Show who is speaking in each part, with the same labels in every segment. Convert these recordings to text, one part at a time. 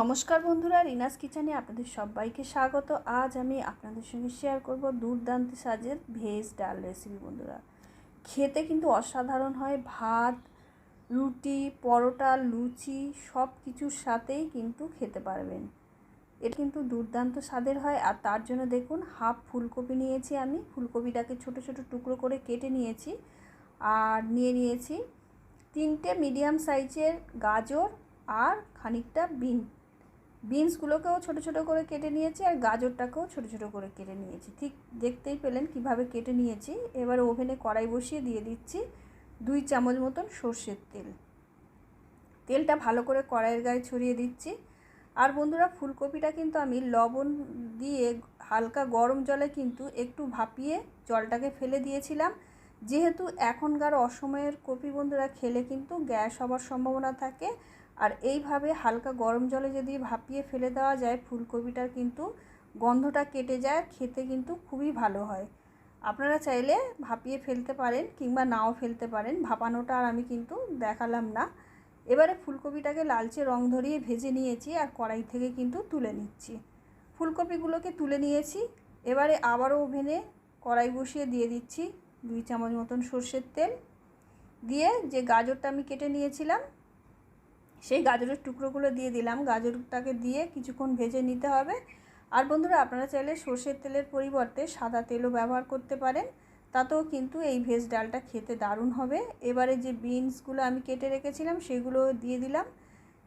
Speaker 1: নমস্কার বন্ধুরা, রিনাস কিচেনে আপনাদের সবাইকে স্বাগত। আজ আমি আপনাদের সঙ্গে শেয়ার করব দুর্দান্ত সাজের ভেজ ডাল রেসিপি বন্ধুরা। খেতে কিন্তু অসাধারণ হয়, ভাত, রুটি, পরোটা, লুচি সব কিছুর সাথেই কিন্তু খেতে পারবেন। এটা কিন্তু দুর্দান্ত স্বাদের হয়, আর তার জন্য দেখুন, হাফ ফুলকপি নিয়েছি আমি। ফুলকপিটাকে ছোট ছোট টুকরো করে কেটে নিয়েছি, আর নিয়ে নিয়েছি তিনটে মিডিয়াম সাইজের গাজর আর খানিকটা বিন। বিনসগুলোকেও ছোট ছোট করে কেটে নিয়েছি আর গাজরটাকেও ছোট ছোট করে কেটে নিয়েছি। ঠিক দেখতেই পেলেন কীভাবে কেটে নিয়েছি। এবার ওভেনে কড়াই বসিয়ে দিয়ে দিচ্ছি দুই চামচ মতন সর্ষের তেল। তেলটা ভালো করে কড়াইয়ের গায়ে ছড়িয়ে দিচ্ছি। আর বন্ধুরা, ফুলকপিটা কিন্তু আমি লবণ দিয়ে হালকা গরম জলে কিন্তু একটু ভাপিয়ে জলটাকে ফেলে দিয়েছিলাম। যেহেতু এখনকার অসময়ের কপি বন্ধুরা, খেলে কিন্তু গ্যাস হওয়ার সম্ভাবনা থাকে। আর এইভাবে হালকা গরম জলে যদি ভাপিয়ে ফেলে দেওয়া যায়, ফুলকপিটার কিন্তু গন্ধটা কেটে যায় খেতে কিন্তু খুবই ভালো হয়। আপনারা চাইলে ভাপিয়ে ফেলতে পারেন কিংবা নাও ফেলতে পারেন, ভাপানোটা আর আমি কিন্তু দেখালাম না। এবারে ফুলকপিটাকে লালচে রং ধরিয়ে ভেজে নিয়েছি আর কড়াই থেকে কিন্তু তুলে নিচ্ছি। ফুলকপিগুলোকে তুলে নিয়েছি, এবারে আবারও ওভেনে কড়াই বসিয়ে দিয়ে দিচ্ছি দুই চামচ মতন সর্ষের তেল। দিয়ে যে গাজরটা আমি কেটে নিয়েছিলাম সেই গাজরের টুকরোগুলো দিয়ে দিলাম। গাজরটাকে দিয়ে কিছুক্ষণ ভেজে নিতে হবে। আর বন্ধুরা, আপনারা চাইলে সর্ষের তেলের পরিবর্তে সাদা তেলও ব্যবহার করতে পারেন। তাতেও কিন্তু এই ভেজ ডালটা খেতে দারুণ হবে। এবারে যে বিনসগুলো আমি কেটে রেখেছিলাম, সেগুলো দিয়ে দিলাম।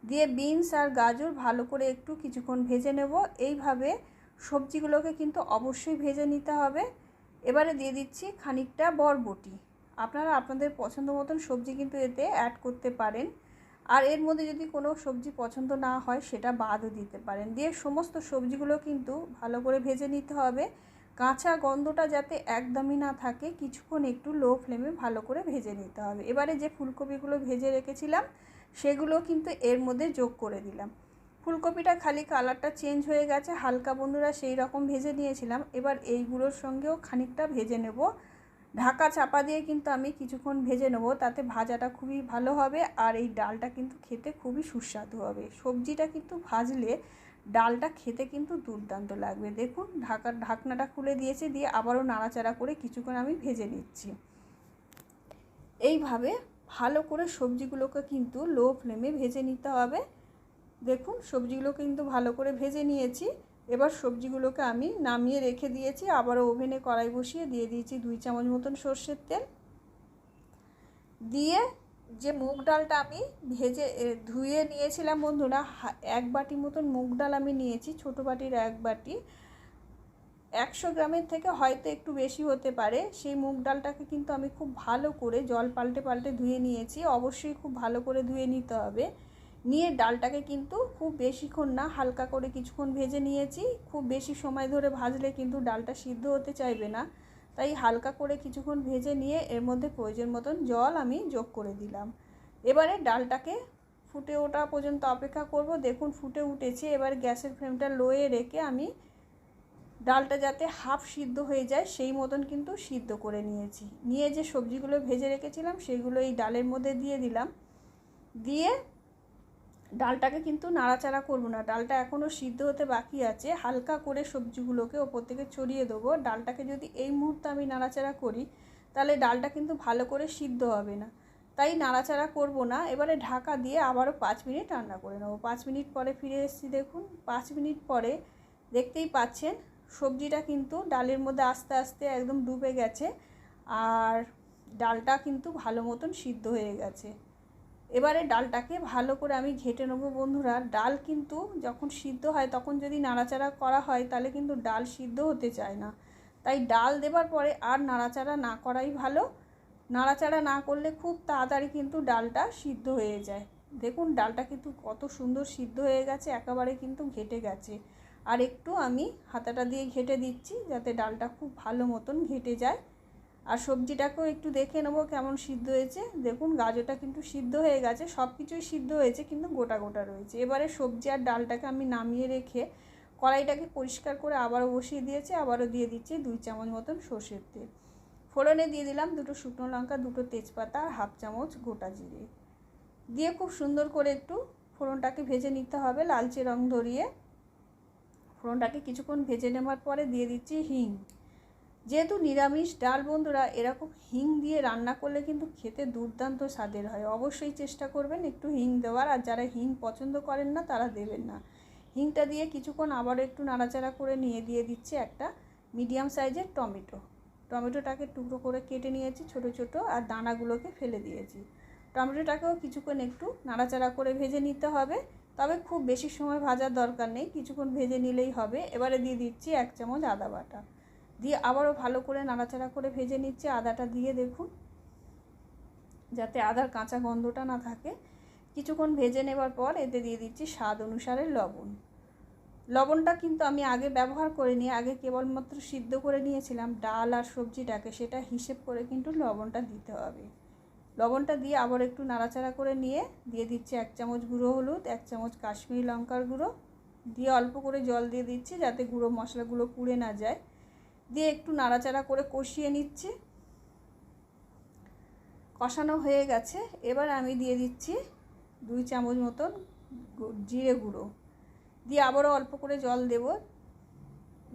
Speaker 1: দিয়ে বিনস আর গাজর ভালো করে একটু কিছুক্ষণ ভেজে নেব। এইভাবে সবজিগুলোকে কিন্তু অবশ্যই ভেজে নিতে হবে। এবারে দিয়ে দিচ্ছি খানিকটা বরবটি। আপনারা আপনাদের পছন্দ মতন সবজি কিন্তু এতে অ্যাড করতে পারেন। আর এর মধ্যে যদি কোনো সবজি পছন্দ না হয়, সেটা বাদও দিতে পারেন। দিয়ে সমস্ত সবজিগুলো কিন্তু ভালো করে ভেজে নিতে হবে। কাঁচা গন্ধটা যাতে একদমই না থাকে, কিছুক্ষণ একটু লো ফ্লেমে ভালো করে ভেজে নিতে হবে। এবারে যে ফুলকপিগুলো ভেজে রেখেছিলাম, সেগুলো কিন্তু এর মধ্যে যোগ করে দিলাম। ফুলকপিটা খালি কালারটা চেঞ্জ হয়ে গেছে, হালকা বন্ধুরা সেই রকম ভেজে নিয়েছিলাম। এবার এইগুলোর সঙ্গেও খানিকটা ভেজে নেব। ঢাকা চাপা দিয়ে কিন্তু আমি কিছুক্ষণ ভেজে নেব, তাতে ভাজাটা খুবই ভালো হবে আর এই ডালটা কিন্তু খেতে খুবই সুস্বাদু হবে। সবজিটা কিন্তু ভাজলে ডালটা খেতে কিন্তু দুর্দান্ত লাগবে। দেখুন, ঢাকার ঢাকনাটা খুলে দিয়েছে, দিয়ে আবারও নাড়াচাড়া করে কিছুক্ষণ আমি ভেজে নিচ্ছি। এইভাবে ভালো করে সবজিগুলোকে কিন্তু লো ফ্লেমে ভেজে নিতে হবে। দেখুন, সবজিগুলো কিন্তু ভালো করে ভেজে নিয়েছি। এবার সবজিগুলোকে আমি নামিয়ে রেখে দিয়েছি। আবারও ওভেনে কড়াই বসিয়ে দিয়ে দিয়েছি দুই চামচ মতন সর্ষের তেল। দিয়ে যে মুগ ডালটা আমি ভেজে ধুয়ে নিয়েছিলাম বন্ধুরা এক বাটি মতন মুগ ডাল আমি নিয়েছি, ছোটো বাটির এক বাটি। একশো গ্রামের থেকে হয়তো একটু বেশি হতে পারে। সেই মুগ ডালটাকে কিন্তু আমি খুব ভালো করে জল পাল্টে পাল্টে ধুয়ে নিয়েছি। অবশ্যই খুব ভালো করে ধুয়ে নিতে হবে। নিয়ে ডালটাকে কিন্তু খুব বেশিক্ষণ না, হালকা করে কিছুক্ষণ ভেজে নিয়েছি। খুব বেশি সময় ধরে ভাজলে কিন্তু ডালটা সিদ্ধ হতে চাইবে না। তাই হালকা করে কিছুক্ষণ ভেজে নিয়ে এর মধ্যে প্রয়োজন মতন জল আমি যোগ করে দিলাম। এবারে ডালটাকে ফুটে ওঠা পর্যন্ত অপেক্ষা করব। দেখুন ফুটে উঠেছে। এবার গ্যাসের ফ্লেমটা লোয়ে রেখে আমি ডালটা যাতে হাফ সিদ্ধ হয়ে যায়, সেই মতন কিন্তু সিদ্ধ করে নিয়েছি। নিয়ে যে সবজিগুলো ভেজে রেখেছিলাম, সেগুলো এই ডালের মধ্যে দিয়ে দিলাম। দিয়ে ডালটাকে কিন্তু নাড়াচাড়া করব না। ডালটা এখনও সিদ্ধ হতে বাকি আছে। হালকা করে সবজিগুলোকে ওপর থেকে ছড়িয়ে দেবো। ডালটাকে যদি এই মুহূর্তে আমি নাড়াচাড়া করি, তাহলে ডালটা কিন্তু ভালো করে সিদ্ধ হবে না। তাই নাড়াচাড়া করব না। এবারে ঢাকা দিয়ে আবারও পাঁচ মিনিট রান্না করে নেব। পাঁচ মিনিট পরে ফিরে এসেছি, দেখুন। পাঁচ মিনিট পরে দেখতেই পাচ্ছেন, সবজিটা কিন্তু ডালের মধ্যে আস্তে আস্তে একদম ডুবে গেছে। আর ডালটা কিন্তু ভালো মতন সিদ্ধ হয়ে গেছে। এবারে ডালটাকে ভালো করে আমি ঘেটে নেব, বন্ধুরা। ডাল কিন্তু যখন সিদ্ধ হয়, তখন যদি নাড়াচাড়া করা হয়, তাহলে কিন্তু ডাল সিদ্ধ হতে চায় না। তাই ডাল দেবার পরে আর নাড়াচাড়া না করাই ভালো। নাড়াচাড়া না করলে খুব তাড়াতাড়ি কিন্তু ডালটা সিদ্ধ হয়ে যায়। দেখুন, ডালটা কিন্তু কত সুন্দর সিদ্ধ হয়ে গেছে, একেবারে কিন্তু ঘেটে গেছে। আর একটু আমি হাতাটা দিয়ে ঘেটে দিচ্ছি, যাতে ডালটা খুব ভালো মতন ঘেটে যায়। আর সবজিটাকেও একটু দেখে নেব কেমন সিদ্ধ হয়েছে। দেখুন, গাজরটা কিন্তু সিদ্ধ হয়ে গেছে সব কিছুই সিদ্ধ হয়েছে, কিন্তু গোটা গোটা রয়েছে। এবারে সবজি আর ডালটাকে আমি নামিয়ে রেখে কড়াইটাকে পরিষ্কার করে আবারও বসিয়ে দিয়েছে, আবারও দিয়ে দিচ্ছি দুই চামচ মতন সর্ষের তেল। ফোড়নে দিয়ে দিলাম দুটো শুকনো লঙ্কা, দুটো তেজপাতা আর হাফ চামচ গোটা জিরে। দিয়ে খুব সুন্দর করে একটু ফোড়নটাকে ভেজে নিতে হবে লালচে রং ধরিয়ে। ফোড়নটাকে কিছুক্ষণ ভেজে নেওয়ার পরে দিয়ে দিচ্ছি হিং। যেহেতু নিরামিষ ডাল বন্ধুরা, এরকম হিং দিয়ে রান্না করলে কিন্তু খেতে দুর্দান্ত স্বাদের হয়। অবশ্যই চেষ্টা করবেন একটু হিং দেওয়ার, আর যারা হিং পছন্দ করেন না তারা দেবেন না। হিংটা দিয়ে কিছুক্ষণ আবার একটু নাড়াচাড়া করে নিয়ে দিয়ে দিচ্ছি একটা মিডিয়াম সাইজের টমেটো। টমেটোটাকে টুকরো করে কেটে নিয়েছি ছোট ছোট, আর দানাগুলোকে ফেলে দিয়েছি। টমেটোটাকেও কিছুক্ষণ একটু নাড়াচাড়া করে ভেজে নিতে হবে। তবে খুব বেশি সময় ভাজার দরকার নেই, কিছুক্ষণ ভেজে নিলেই হবে। এবারে দিয়ে দিচ্ছি এক চামচ আদা বাটা। দিয়ে আবারও ভালো করে নাড়াচাড়া করে ভেজে নিচ্ছে আদাটা দিয়ে দেখুন, যাতে আদার কাঁচা গন্ধটা না থাকে। কিছুক্ষণ ভেজে নেবার পর এতে দিয়ে দিচ্ছি স্বাদ অনুসারে লবণ। লবণটা কিন্তু আমি আগে ব্যবহার করিনি, আগে কেবলমাত্র সিদ্ধ করে নিয়েছিলাম ডাল আর সবজিটাকে, সেটা হিসেব করে কিন্তু লবণটা দিতে হবে। লবণটা দিয়ে আবার একটু নাড়াচাড়া করে নিয়ে দিয়ে দিচ্ছি এক চামচ গুঁড়ো হলুদ, এক চামচ কাশ্মীরি লঙ্কার গুঁড়ো। দিয়ে অল্প করে জল দিয়ে দিচ্ছি যাতে গুঁড়ো মশলাগুলো পুড়ে না যায়। দিয়ে একটু নাড়াচাড়া করে কষিয়ে নিচ্ছি। কষানো হয়ে গেছে। এবার আমি দিয়ে দিচ্ছি দুই চামচ মতন জিরে গুঁড়ো। দিয়ে আবারও অল্প করে জল দেব।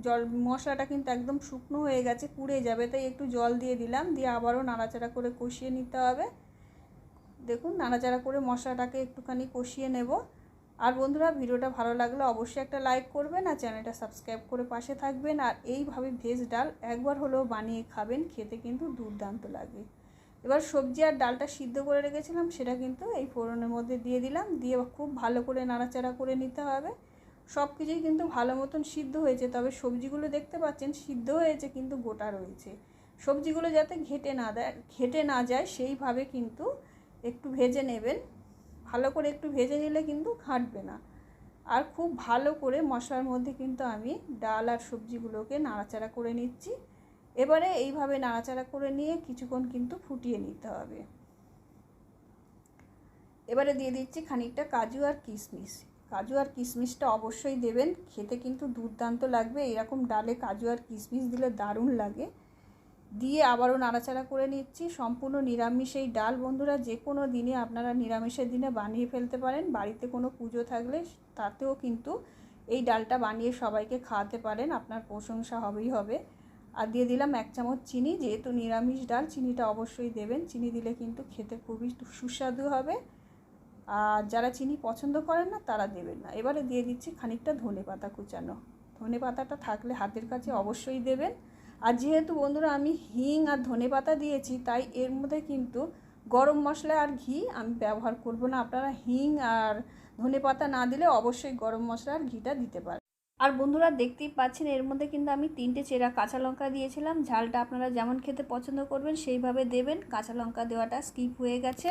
Speaker 1: জল মশলাটা কিন্তু একদম শুকনো হয়ে গেছে, পুড়ে যাবে, তাই একটু জল দিয়ে দিলাম। দিয়ে আবারও নাড়াচাড়া করে কষিয়ে নিতে হবে। দেখুন, নাড়াচাড়া করে মশলাটাকে একটুখানি কষিয়ে নেব। আর বন্ধুরা, ভিডিওটা ভালো লাগলে অবশ্যই একটা লাইক করবেন আর চ্যানেলটা সাবস্ক্রাইব করে পাশে থাকবেন। আর এইভাবে ভেজ ডাল একবার হলেও বানিয়ে খাবেন, খেতে কিন্তু দুর্দান্ত লাগে। এবার সবজি আর ডালটা সিদ্ধ করে রেখেছিলাম, সেটা কিন্তু এই ফোড়নের মধ্যে দিয়ে দিলাম। দিয়ে খুব ভালো করে নাড়াচাড়া করে নিতে হবে। সব কিছুই কিন্তু ভালো মতন সিদ্ধ হয়েছে, তবে সবজিগুলো দেখতে পাচ্ছেন, সিদ্ধ হয়েছে কিন্তু গোটা রয়েছে। সবজিগুলো যাতে ঘেটে না দেয়, ঘেটে না যায়, সেইভাবে কিন্তু একটু ভেজে নেবেন। ভালো করে একটু ভেজে নিলে কিন্তু ঘাঁটবে না। আর খুব ভালো করে মশলার মধ্যে কিন্তু আমি ডাল আর সবজিগুলোকে নাড়াচাড়া করে নিচ্ছি। এবারে এইভাবে নাড়াচাড়া করে নিয়ে কিছুক্ষণ কিন্তু ফুটিয়ে নিতে হবে। এবারে দিয়ে দিচ্ছি খানিকটা কাজু আর কিশমিশ। কাজু আর কিশমিশটা অবশ্যই দেবেন, খেতে কিন্তু দুর্দান্ত লাগবে। এরকম ডালে কাজু আর কিশমিশ দিলে দারুণ লাগে। দিয়ে আবারও নাড়াচাড়া করে নিচ্ছি। সম্পূর্ণ নিরামিষ এই ডাল। বন্ধুরা যে কোনো দিনে আপনারা নিরামিষের দিনে বানিয়ে ফেলতে পারেন। বাড়িতে কোনো পুজো থাকলে তাতেও কিন্তু এই ডালটা বানিয়ে সবাইকে খাওয়াতে পারেন। আপনার প্রশংসা হবেই হবে। আর দিয়ে দিলাম এক চামচ চিনি। যেহেতু নিরামিষ ডাল, চিনিটা অবশ্যই দেবেন। চিনি দিলে কিন্তু খেতে খুবই সুস্বাদু হবে। আর যারা চিনি পছন্দ করেন না, তারা দেবেন না। এবারে দিয়ে দিচ্ছি খানিকটা ধনে পাতা কুচানো। ধনে পাতাটা থাকলে হাতের কাছে অবশ্যই দেবেন। আর যেহেতু বন্ধুরা আমি হিং আর ধনে পাতা দিয়েছি, তাই এর মধ্যে কিন্তু গরম মশলা আর ঘি আমি ব্যবহার করব না। আপনারা হিং আর ধনে পাতা না দিলে অবশ্যই গরম মশলা আর ঘিটা দিতে পারেন। আর বন্ধুরা দেখতেই পাচ্ছেন, এর মধ্যে কিন্তু আমি তিনটে চেরা কাঁচা লঙ্কা দিয়েছিলাম। ঝালটা আপনারা যেমন খেতে পছন্দ করবেন, সেইভাবে দেবেন। কাঁচা লঙ্কা দেওয়াটা স্কিপ হয়ে গেছে।